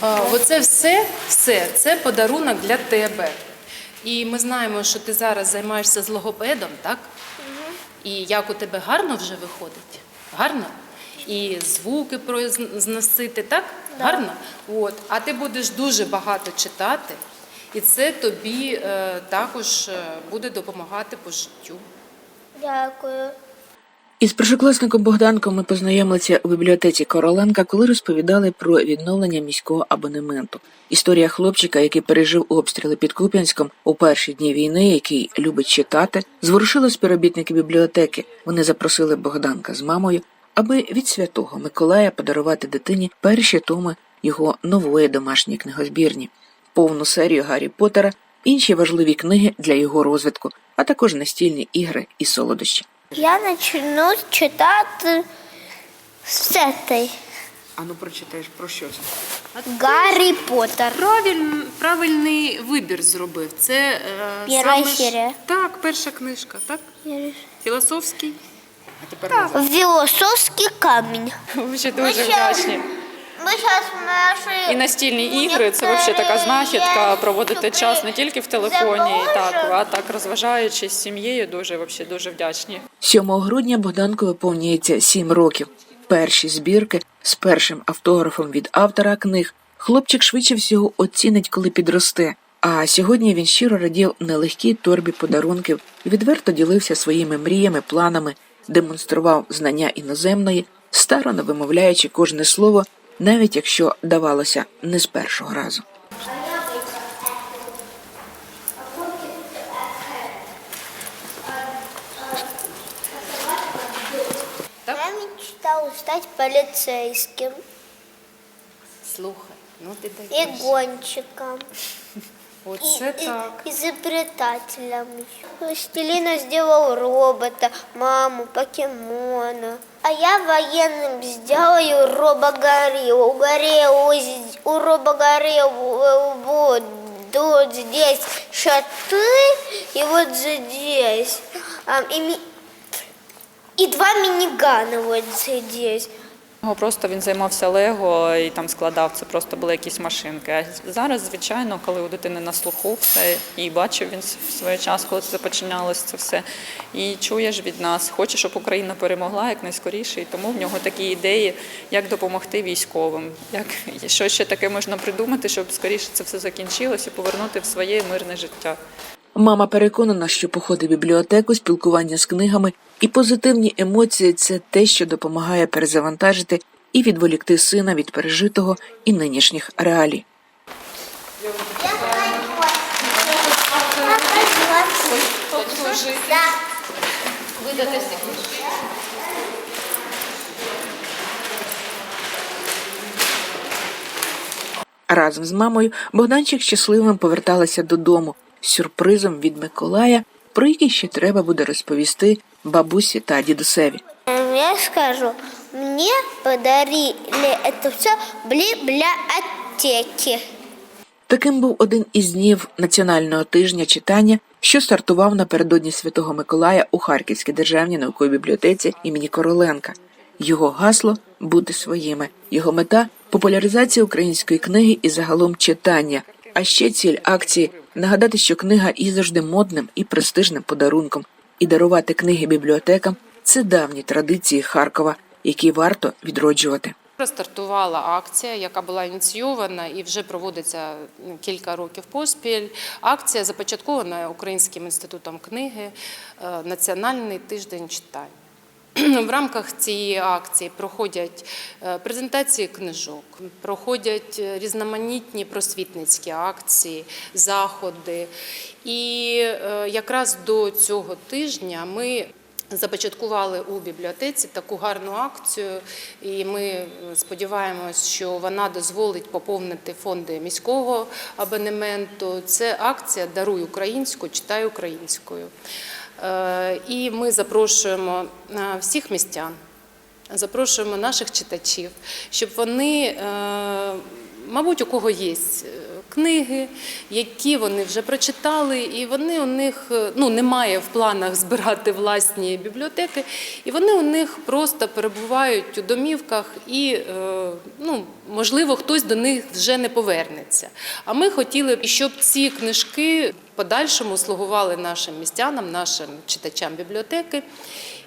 Оце все, все це подарунок для тебе. І ми знаємо, що ти зараз займаєшся з логопедом, так? І як у тебе гарно вже виходить? Гарно? І звуки произносити, так? Гарно? От. А ти будеш дуже багато читати, і це тобі е, також е, буде допомагати по життю. Дякую. Із першокласником Богданком ми познайомилися у бібліотеці Короленка, коли розповідали про відновлення міського абонементу. Історія хлопчика, який пережив обстріли під Куп'янськом у перші дні війни, який любить читати, зворушила співробітники бібліотеки. Вони запросили Богданка з мамою, аби від святого Миколая подарувати дитині перші томи його нової домашньої книгозбірні, повну серію Гаррі Поттера, інші важливі книги для його розвитку, а також настільні ігри і солодощі. Я почну читати все те. А ну прочитаєш про що це? Гаррі Поттер. Правиль, правильний вибір зробив. Це е, Перша саме ж- серія. Так, перша книжка, так? Філософський. А тепер Філософський камінь. Ви ще дуже вдячні. Ми зараз наші... І настільні ігри це взагалі така знахідка проводити час не тільки в телефоні, так, а так розважаючись з сім'єю, дуже взагалі дуже вдячні. 7 грудня Богданку виповнюється 7 років. Перші збірки з першим автографом від автора книг хлопчик швидше всього оцінить, коли підросте. А сьогодні він щиро радів нелегкій торбі подарунків і відверто ділився своїми мріями, планами, демонстрував знання іноземної, старано вимовляючи кожне слово, навіть якщо давалося не з першого разу. Я мечтала стать поліцейським Слухай, ну ти і даєш. гонщиком. Оце и, так. И, изобретателем. Пластилина сделал робота, маму, покемона. А я военным сделаю робогориллу. Гориллу, у робогориллу вот, вот здесь шаты и вот здесь. А, и, и два минигана вот здесь. Просто він займався Лего і там складав це, просто були якісь машинки. А зараз, звичайно, коли у дитини на слуху все, і бачив він в свій час, коли це починалося це все. І чуєш від нас, хоче, щоб Україна перемогла якнайскоріше, і тому в нього такі ідеї, як допомогти військовим, як що ще таке можна придумати, щоб скоріше це все закінчилось і повернути в своє мирне життя. Мама переконана, що походи в бібліотеку, спілкування з книгами і позитивні емоції це те, що допомагає перезавантажити і відволікти сина від пережитого і нинішніх реалій. Разом з мамою Богданчик щасливим поверталася додому сюрпризом від Миколая, про який ще треба буде розповісти бабусі та дідусеві. Я скажу, мне подарили это все в. Таким був один із днів національного тижня читання, що стартував напередодні Святого Миколая у Харківській державній науковій бібліотеці імені Короленка. Його гасло бути своїми. Його мета популяризація української книги і загалом читання. А ще ціль акції нагадати, що книга є завжди модним і престижним подарунком, і дарувати книги бібліотекам це давні традиції Харкова, які варто відроджувати. Стартувала акція, яка була ініційована і вже проводиться кілька років поспіль. Акція започаткована Українським інститутом книги е, Національний тиждень читань. В рамках цієї акції проходять е, презентації книжок, проходять е, різноманітні просвітницькі акції, заходи. І е, якраз до цього тижня ми Започаткували у бібліотеці таку гарну акцію, і ми сподіваємось, що вона дозволить поповнити фонди міського абонементу. Це акція Даруй українську, читай українською. Е, І ми запрошуємо е, всіх містян, запрошуємо наших читачів, щоб вони, е, мабуть, у кого є книги, які вони вже прочитали, і вони у них ну, немає в планах збирати власні бібліотеки, і вони у них просто перебувають у домівках, і ну, можливо, хтось до них вже не повернеться. А ми хотіли, щоб ці книжки подальшому слугували нашим містянам, нашим читачам бібліотеки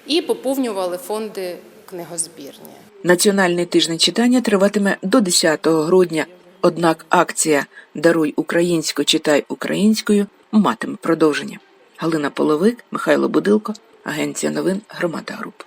і поповнювали фонди книгозбірні. Національний тиждень читання триватиме до 10 грудня. Однак акція Даруй українську, читай українською матиме продовження. Галина Половик, Михайло Будилко, Агенція новин Громада Груп.